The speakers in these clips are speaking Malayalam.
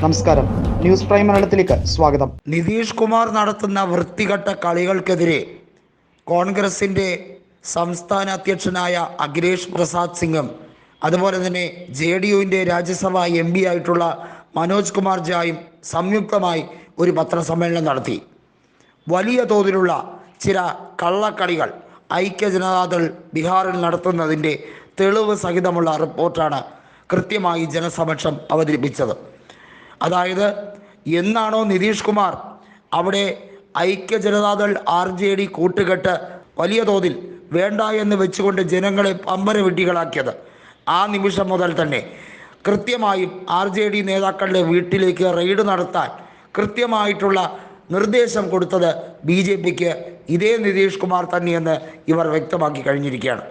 നമസ്കാരം. ന്യൂസ് പ്രൈം മലയാളത്തിലേക്ക് സ്വാഗതം. നിതീഷ് കുമാർ നടത്തുന്ന വൃത്തികെട്ട കളികൾക്കെതിരെ കോൺഗ്രസിന്റെ സംസ്ഥാന അധ്യക്ഷനായ അഖിലേഷ് പ്രസാദ് സിംഗും അതുപോലെ തന്നെ ജെ ഡി യുവിന്റെ രാജ്യസഭാ എം പി ആയിട്ടുള്ള മനോജ് കുമാർ ജായും സംയുക്തമായി ഒരു പത്രസമ്മേളനം നടത്തി. വലിയ തോതിലുള്ള ചില കള്ളക്കളികൾ ഐക്യ ജനതാദൾ ബീഹാറിൽ നടത്തുന്നതിന്റെ തെളിവ് സഹിതമുള്ള റിപ്പോർട്ടാണ് കൃത്യമായി ജനസമക്ഷം അവതരിപ്പിച്ചത്. അതായത് എന്നാണോ നിതീഷ് കുമാർ അവിടെ ഐക്യ ജനതാദൾ ആർ ജെ ഡി കൂട്ടുകെട്ട് വലിയ തോതിൽ വേണ്ട എന്ന് വെച്ചുകൊണ്ട് ജനങ്ങളെ പമ്പര വെട്ടികളാക്കിയത്. ആ നിമിഷം മുതൽ തന്നെ കൃത്യമായും ആർ ജെ ഡി നേതാക്കളുടെ വീട്ടിലേക്ക് റെയ്ഡ് നടത്താൻ കൃത്യമായിട്ടുള്ള നിർദ്ദേശം കൊടുത്തത് ബി ജെ പിക്ക് ഇതേ നിതീഷ് കുമാർ തന്നെയെന്ന് ഇവർ വ്യക്തമാക്കി കഴിഞ്ഞിരിക്കുകയാണ്.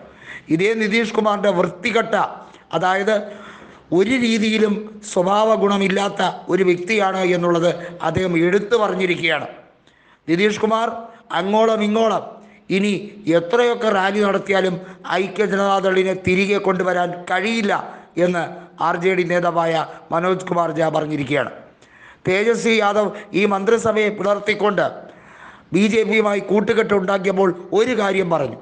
ഇതേ നിതീഷ് കുമാറിന്റെ വൃത്തികെട്ട അതായത് ഒരു രീതിയിലും സ്വഭാവ ഗുണമില്ലാത്ത ഒരു വ്യക്തിയാണ് എന്നുള്ളത് അദ്ദേഹം എടുത്തു പറഞ്ഞിരിക്കുകയാണ്. നിതീഷ് കുമാർ അങ്ങോളം ഇങ്ങോളം ഇനി എത്രയൊക്കെ റാലി നടത്തിയാലും ഐക്യ ജനതാദളിനെ തിരികെ കൊണ്ടുവരാൻ കഴിയില്ല എന്ന് ആർ ജെ ഡി നേതാവായ മനോജ് കുമാർ ജാ പറഞ്ഞിരിക്കുകയാണ്. തേജസ്വി യാദവ് ഈ മന്ത്രിസഭയെ പുലർത്തിക്കൊണ്ട് ബി ജെ പിയുമായി കൂട്ടുകെട്ട് ഉണ്ടാക്കിയപ്പോൾ ഒരു കാര്യം പറഞ്ഞു.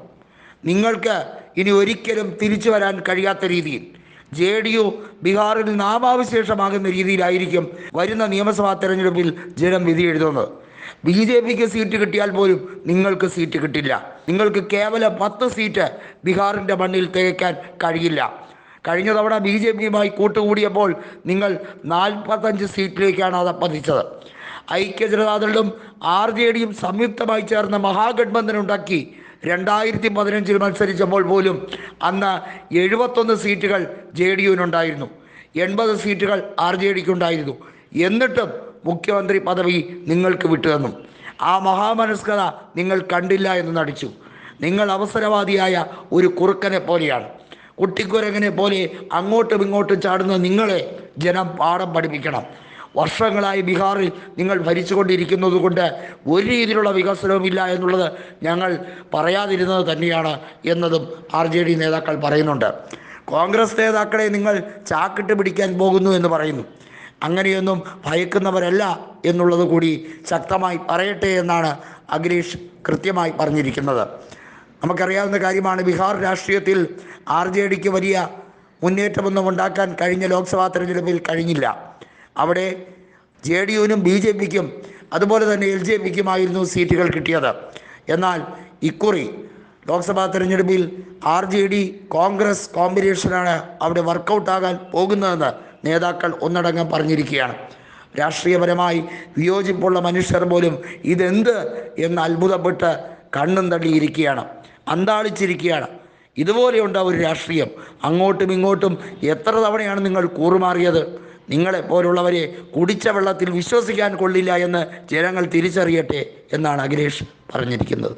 നിങ്ങൾക്ക് ഇനി ഒരിക്കലും തിരിച്ചു വരാൻ കഴിയാത്ത രീതിയിൽ ജെ ഡി യു ബീഹാറിൽ നാമാവിശേഷമാകുന്ന രീതിയിലായിരിക്കും വരുന്ന നിയമസഭാ തെരഞ്ഞെടുപ്പിൽ ജനം വിധി എഴുതുന്നത്. ബി ജെ പിക്ക് സീറ്റ് കിട്ടിയാൽ പോലും നിങ്ങൾക്ക് സീറ്റ് കിട്ടില്ല. നിങ്ങൾക്ക് കേവലം പത്ത് സീറ്റ് ബീഹാറിന്റെ മണ്ണിൽ തികയ്ക്കാൻ കഴിയില്ല. കഴിഞ്ഞ തവണ ബി ജെ പിയുമായി കൂട്ടുകൂടിയപ്പോൾ നിങ്ങൾ നാൽപ്പത്തഞ്ച് സീറ്റിലേക്കാണ് അത് പതിച്ചത്. ഐക്യ ജനതാദളും ആർ ജെ ഡിയും സംയുക്തമായി ചേർന്ന മഹാഗഡ്ബന്ധൻ ഉണ്ടാക്കി. രണ്ടായിരത്തി പതിനഞ്ചിൽ മത്സരിച്ചപ്പോൾ പോലും അന്ന് എഴുപത്തൊന്ന് സീറ്റുകൾ ജെ ഡി യുവിനുണ്ടായിരുന്നു. എൺപത് സീറ്റുകൾ ആർ ജെ ഡിക്ക് ഉണ്ടായിരുന്നു എന്നിട്ടും മുഖ്യമന്ത്രി പദവി നിങ്ങൾക്ക് വിട്ടുതന്നു. ആ മഹാമനസ്കത നിങ്ങൾ കണ്ടില്ല എന്ന് നടിച്ചു. നിങ്ങൾ അവസരവാദിയായ ഒരു കുറുക്കനെ പോലെയാണ്. കുട്ടിക്കുരങ്ങനെ പോലെ അങ്ങോട്ടും ഇങ്ങോട്ടും ചാടുന്ന നിങ്ങളെ ജനം പാഠം പഠിപ്പിക്കണം. വർഷങ്ങളായി ബീഹാറിൽ നിങ്ങൾ ഭരിച്ചുകൊണ്ടിരിക്കുന്നത് കൊണ്ട് ഒരു രീതിയിലുള്ള വികസനവുമില്ല എന്നുള്ളത് ഞങ്ങൾ പറയാതിരുന്നത് തന്നെയാണ് എന്നതും ആർ ജെ ഡി നേതാക്കൾ പറയുന്നുണ്ട്. കോൺഗ്രസ് നേതാക്കളെ നിങ്ങൾ ചാക്കിട്ട് പിടിക്കാൻ പോകുന്നു എന്ന് പറയുന്നു. അങ്ങനെയൊന്നും ഭയക്കുന്നവരല്ല എന്നുള്ളത് കൂടി ശക്തമായി പറയട്ടെ എന്നാണ് അഖിലേഷ് കൃത്യമായി പറഞ്ഞിരിക്കുന്നത്. നമുക്കറിയാവുന്ന കാര്യമാണ് ബീഹാർ രാഷ്ട്രീയത്തിൽ ആർ ജെ ഡിക്ക് വലിയ മുന്നേറ്റമൊന്നും ഉണ്ടാക്കാൻ കഴിഞ്ഞ ലോക്സഭാ തെരഞ്ഞെടുപ്പിൽ കഴിഞ്ഞില്ല. അവിടെ ജെ ഡി യുവിനും ബി ജെ പിക്കും അതുപോലെ തന്നെ എൽ ജെ പിക്കുമായിരുന്നു സീറ്റുകൾ കിട്ടിയത്. എന്നാൽ ഇക്കുറി ലോക്സഭാ തെരഞ്ഞെടുപ്പിൽ ആർ ജെ ഡി കോൺഗ്രസ് കോമ്പിനേഷനാണ് അവിടെ വർക്കൗട്ടാകാൻ പോകുന്നതെന്ന് നേതാക്കൾ ഒന്നടങ്കം പറഞ്ഞിരിക്കുകയാണ്. രാഷ്ട്രീയപരമായി വിയോജിപ്പുള്ള മനുഷ്യർ പോലും ഇതെന്ത് എന്ന് അത്ഭുതപ്പെട്ട് കണ്ണും തള്ളിയിരിക്കുകയാണ്. അന്താളിച്ചിരിക്കുകയാണ്. ഇതുപോലെയുണ്ട് ഒരു രാഷ്ട്രീയം. അങ്ങോട്ടും ഇങ്ങോട്ടും എത്ര തവണയാണ് നിങ്ങൾ കൂറുമാറിയത്? നിങ്ങളെപ്പോലുള്ളവരെ കുടിച്ച വെള്ളത്തിൽ വിശ്വസിക്കാൻ കൊള്ളില്ല എന്ന് ജനങ്ങൾ തിരിച്ചറിയട്ടെ എന്നാണ് അഖിലേഷ് പറഞ്ഞിരിക്കുന്നത്.